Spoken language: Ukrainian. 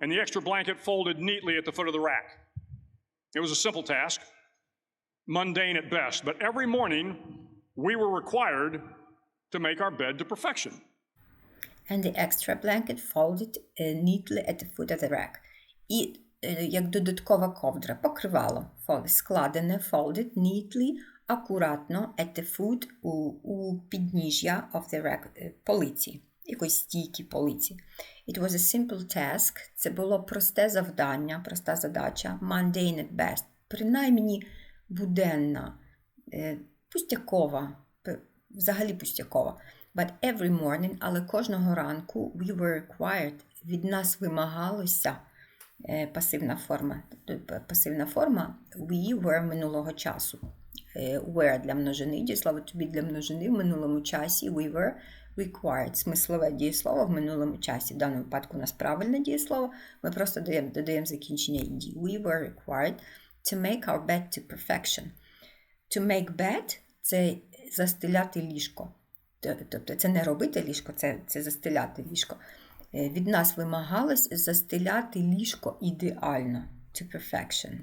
and the extra blanket folded neatly at the foot of the rack. It was a simple task, mundane at best, but every morning we were required to make our bed to perfection. and the extra blanket folded uh, neatly at the foot of the rack. І е, як додаткова ковдра, покривало fold, складене, folded neatly, акуратно at the foot у, у підніжжя of the rack, е, полиці, якоїсь стійки полиці. It was a simple task, це було просте завдання, проста задача, mundane at best, принаймні буденна, е, пустякова, взагалі пустякова. But every morning, але кожного ранку we were required, від нас вимагалося е, пасивна форма. тобто Пасивна форма we were минулого часу. Е, Were для множини, дієслово to be для множини в минулому часі we were required. Смислове дієслово в минулому часі. В даному випадку у нас правильне дієслово. Ми просто додаємо, додаємо закінчення ed. We were required to make our bed to perfection. To make bed – це застеляти ліжко. Тобто це не робити ліжко, це, це застеляти ліжко. Е, Від нас вимагалось застеляти ліжко ідеально. To perfection.